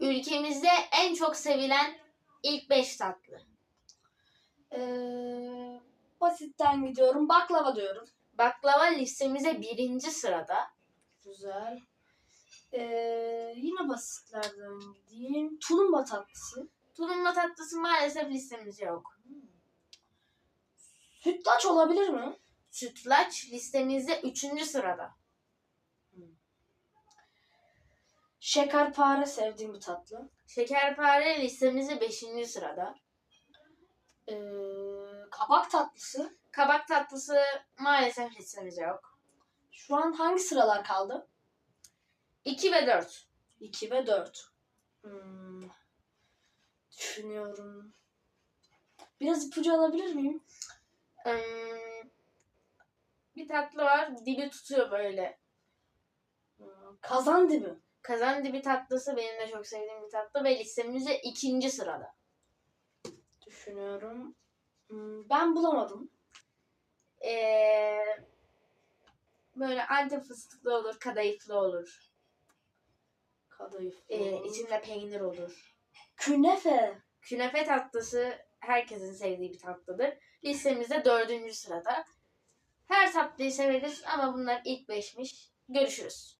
ülkemizde en çok sevilen ilk 5 tatlı. Ee, basitten gidiyorum. Baklava diyorum. Baklava listemize birinci sırada. Güzel. Ee, yine basitlerden gideyim. Tulumba tatlısı. Tulumba tatlısı maalesef listemizde yok. Sütlaç olabilir mi? Sütlaç listemizde üçüncü sırada. Şekerpare sevdiğim bir tatlı. Şekerpare listemizde beşinci sırada. Ee, kabak tatlısı. Kabak tatlısı maalesef listemizde yok. Şu an hangi sıralar kaldı? 2 ve 4. 2 ve 4. Hmm. Düşünüyorum. Biraz ipucu alabilir miyim? Hmm, bir tatlı var dibi tutuyor böyle. Hmm, Kazan dibi. Kazan dibi tatlısı benim de çok sevdiğim bir tatlı ve listemizde ikinci sırada. Düşünüyorum. Hmm, Ben bulamadım. Ee, böyle antep fıstıklı olur, kadayıflı olur. Kadayıf. Ee, olur. içinde peynir olur. Künefe. Künefe tatlısı herkesin sevdiği bir tatlıdır. Listemizde dördüncü sırada. Her tatlıyı severiz ama bunlar ilk beşmiş. Görüşürüz.